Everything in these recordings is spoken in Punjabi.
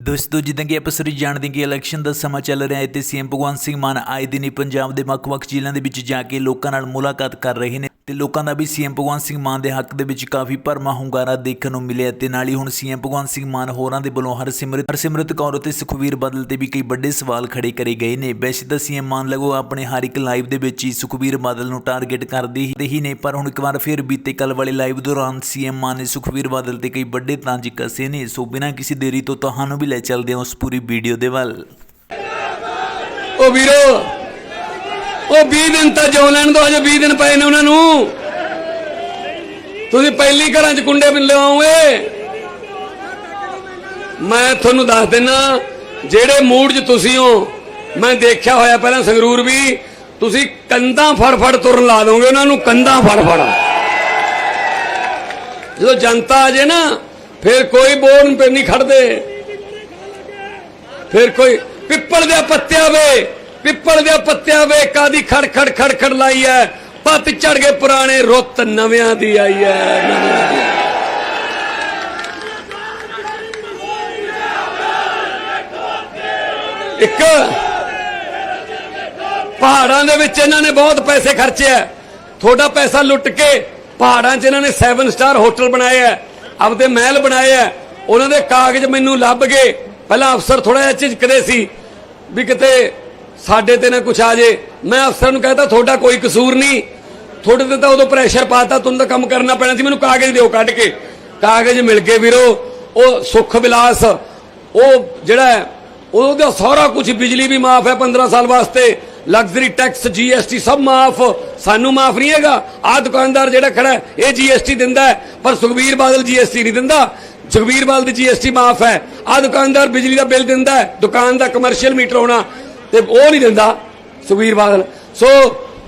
ਦੋਸਤੋ, ਜਿੱਦਾਂ ਕਿ ਆਪਾਂ ਸਾਰੀ ਜਾਣਦੇ ਕਿ ਇਲੈਕਸ਼ਨ ਦਾ ਸਮਾਂ ਚੱਲ ਰਿਹਾ ਹੈ ਤੇ ਸੀਐਮ ਭਗਵੰਤ ਸਿੰਘ ਮਾਨ ਆਏ ਦਿਨ ਹੀ ਪੰਜਾਬ ਦੇ ਵੱਖ-ਵੱਖ ਜ਼ਿਲ੍ਹਿਆਂ ਦੇ ਵਿੱਚ ਜਾ ਕੇ ਲੋਕਾਂ ਨਾਲ ਮੁਲਾਕਾਤ ਕਰ ਰਹੇ ਨੇ। ਤੇ ਲੋਕਾਂ ਦਾ ਵੀ ਸੀਐਮ ਭਗਵੰਤ ਸਿੰਘ ਮਾਨ ਦੇ ਹੱਕ ਦੇ ਵਿੱਚ ਕਾਫੀ ਭਰਮਾ ਹੁੰਗਾਰਾ ਦੇਖਣ ਨੂੰ ਮਿਲਿਆ ਤੇ ਨਾਲ ਹੀ ਹੁਣ ਸੀਐਮ ਭਗਵੰਤ ਸਿੰਘ ਮਾਨ ਹੋਰਾਂ ਦੇ ਵੱਲੋਂ ਹਰਸਿਮਰਤ ਹਰਸਿਮਰਤ ਕੌਰ ਅਤੇ ਸੁਖਵੀਰ ਬਾਦਲ ਤੇ ਵੀ ਕਈ ਵੱਡੇ ਸਵਾਲ ਖੜੇ ਕਰੇ ਗਏ ਨੇ। ਵੈਸੇ ਤਾਂ ਸੀਐਮ ਮਾਨ ਲਗੋ ਆਪਣੇ ਹਰ ਇੱਕ ਲਾਈਵ ਦੇ ਵਿੱਚ ਹੀ ਸੁਖਵੀਰ ਬਾਦਲ ਨੂੰ ਟਾਰਗੇਟ ਕਰਦੇ ਹੀ ਹੀ ਨੇ, ਪਰ ਹੁਣ ਇੱਕ ਵਾਰ ਫਿਰ ਬੀਤੇ ਕੱਲ ਵਾਲੇ ਲਾਈਵ ਦੌਰਾਨ ਸੀਐਮ ਮਾਨ ਨੇ ਸੁਖਵੀਰ ਬਾਦਲ ਤੇ ਕਈ ਵੱਡੇ ਤੰਜ ਕੱਸੇ ਨੇ। ਸੋ ਬਿਨਾਂ ਕਿਸੇ ਦੇਰੀ ਤੋਂ ਤੁਹਾਨੂੰ ਵੀ ਲੈ ਚੱਲਦੇ ਹਾਂ ਉਸ ਪੂਰੀ ਵੀਡੀਓ ਦੇ ਵੱਲ। ਉਹ ਵੀਰੋ ਉਹ 20 ਦਿਨ ਤਾਂ ਜੋ ਲੈਣ ਦੋ, ਹਜੇ 20 ਦਿਨ ਪਏ ਨੇ ਉਹਨਾਂ ਨੂੰ। ਤੁਸੀਂ ਪਹਿਲੀ ਘਰਾਂ 'ਚ ਕੁੰਡੇ ਵੀ ਲਿਆਓਗੇ ਮੈਂ ਤੁਹਾਨੂੰ ਦੱਸ ਦਿੰਨਾ, ਜਿਹੜੇ ਮੂਡ 'ਚ ਤੁਸੀਂ ਹੋ, ਮੈਂ ਦੇਖਿਆ ਹੋਇਆ ਪਹਿਲਾਂ ਸੰਗਰੂਰ ਵੀ, ਤੁਸੀਂ ਕੰਧਾਂ ਫੜ ਫੜ ਤੁਰਨ ਲਾ ਦੋਗੇ, ਉਹਨਾਂ ਨੂੰ ਕੰਧਾਂ ਫੜ ਫੜ ਜਦੋਂ ਜਨਤਾ ਆ ਜੇ ਨਾ, ਫਿਰ ਕੋਈ ਬੋਰਨ ਤੇ ਨਹੀਂ ਖੜਦੇ। ਫਿਰ ਕੋਈ ਪਿੱਪਲ ਦੇ ਪੱਤਿਆਂ ਵੇ ਪਿੱਪਲ ਦੇ ਪੱਤਿਆਂ ਵੇ ਕਾਦੀ ਖੜ ਖੜ ਖੜ ਖੜ ਲਾਈ ਐ। ਪੱਤ ਝੜ ਗਏ ਪੁਰਾਣੇ, ਰੁੱਤ ਨਵਿਆਂ ਦੀ ਆਈ ਐ। ਨਵਿਆਂ ਦੀ ਇੱਕ ਪਹਾੜਾਂ ਦੇ ਵਿੱਚ ਇਹਨਾਂ ਨੇ ਬਹੁਤ ਪੈਸੇ ਖਰਚੇ ਐ। ਤੁਹਾਡਾ ਪੈਸਾ ਲੁੱਟ ਕੇ ਪਹਾੜਾਂ 'ਚ ਇਹਨਾਂ ਨੇ 7 ਸਟਾਰ ਹੋਟਲ ਬਣਾਏ ਐ। ਆਪਦੇ ਮਹਿਲ ਬਣਾਏ ਐ। ਉਹਨਾਂ ਦੇ ਕਾਗਜ਼ ਮੈਨੂੰ ਲੱਭ ਗਏ। ਪਹਿਲਾਂ ਅਫਸਰ ਥੋੜਾ ਜਿਹਾ ਝਿਜਕਦੇ ਸੀ ਵੀ ਕਿਤੇ ਸਾਡੇ ਤੇ ਨਾ ਕੁਛ ਆ ਜੇ। ਮੈਂ ਅਫਸਰ ਨੂੰ ਕਹਿੰਦਾ ਤੁਹਾਡਾ ਕੋਈ ਕਸੂਰ ਨਹੀਂ। ਤੁਹਾਡੇ ਤੇ ਤਾਂ ਉਦੋਂ ਪ੍ਰੈਸ਼ਰ ਪਾਤਾ ਤੁਹਾਨੂੰ ਤਾਂ ਕੰਮ ਕਰਨਾ ਪੈਣਾ ਸੀ। ਮੈਨੂੰ ਕਾਗਜ਼ ਦਿਓ ਕੱਢ ਕੇ। ਕਾਗਜ਼ ਮਿਲ ਗਏ ਵੀਰੋ। ਉਹ ਸੁੱਖ ਵਿਲਾਸ ਉਹ ਜਿਹੜਾ ਉਹਦਾ ਸਾਰਾ ਕੁਝ ਬਿਜਲੀ ਵੀ ਮਾਫ ਹੈ 15 ਸਾਲ ਵਾਸਤੇ। ਲਗਜ਼ਰੀ ਟੈਕਸ ਜੀਐਸਟੀ ਸਭ ਮਾਫ। ਸਾਨੂੰ ਮਾਫ ਨਹੀਂ ਹੈਗਾ। ਆ ਦੁਕਾਨਦਾਰ ਜਿਹੜਾ ਖੜਾ ਹੈ, ਇਹ ਜੀਐਸਟੀ ਦਿੰਦਾ ਪਰ ਸੁਖਬੀਰ ਬਾਦਲ ਜੀਐਸਟੀ ਨਹੀਂ ਦਿੰਦਾ। ਸੁਖਬੀਰ ਬਾਦਲ ਦੀ ਜੀਐਸਟੀ ਮਾਫ ਹੈ। ਆ ਦੁਕਾਨਦਾਰ ਬਿਜਲੀ ਦਾ ਬਿੱਲ ਦਿੰਦਾ ਦੁਕਾਨ ਦਾ ਕਮਰਸ਼ੀਅਲ ਮੀਟਰ ਹੋਣਾ। ਤੇ ਉਹ ਨਹੀਂ ਦਿੰਦਾ, ਸੁਖਬੀਰ ਬਾਦਲ। ਸੋ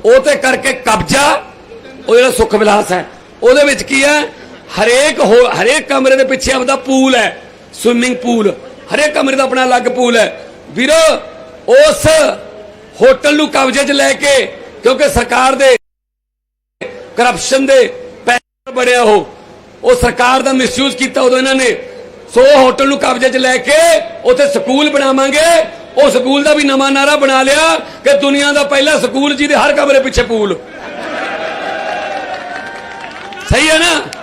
ਉਹ ਤੇ ਕਰਕੇ ਕਬਜ਼ਾ, ਉਹ ਜਿਹੜਾ ਸੁੱਖ ਵਿਲਾਸ ਹੈ, ਉਹਦੇ ਵਿੱਚ ਕੀ ਹੈ? ਹਰੇਕ ਹਰੇਕ ਕਮਰੇ ਦੇ ਪਿੱਛੇ ਆਪਦਾ ਪੂਲ ਹੈ ਸਵਿਮਿੰਗ ਪੂਲ ਹਰੇਕ ਕਮਰੇ ਦਾ ਆਪਣਾ ਅਲੱਗ ਪੂਲ ਹੈ। ਵੀਰੋ, ਉਸ ਹੋਟਲ ਨੂੰ ਕਬਜ਼ੇ 'ਚ ਲੈ ਕੇ, ਕਿਉਂਕਿ ਸਰਕਾਰ ਦੇ ਕਰਪਸ਼ਨ ਦੇ ਪੈਸੇ ਬੜਿਆ ਉਹ। ਉਹ ਸਰਕਾਰ ਦਾ ਮਿਸਯੂਜ਼ ਕੀਤਾ ਉਦੋਂ ਇਹਨਾਂ ਨੇ। ਸੋ ਹੋਟਲ ਨੂੰ ਕਬਜ਼ੇ 'ਚ ਲੈ ਕੇ, ਉੱਥੇ ਸਕੂਲ ਬਣਾਵਾਂਗੇ। ਉਹ ਸਕੂਲ ਦਾ ਵੀ ਨਵਾਂ ਨਾਰਾ ਬਣਾ ਲਿਆ ਕਿ ਦੁਨੀਆ ਦਾ ਪਹਿਲਾ ਸਕੂਲ ਜਿਹਦੇ ਹਰ ਕਮਰੇ ਪਿੱਛੇ ਪੂਲ। ਸਹੀ ਹੈ ਨਾ?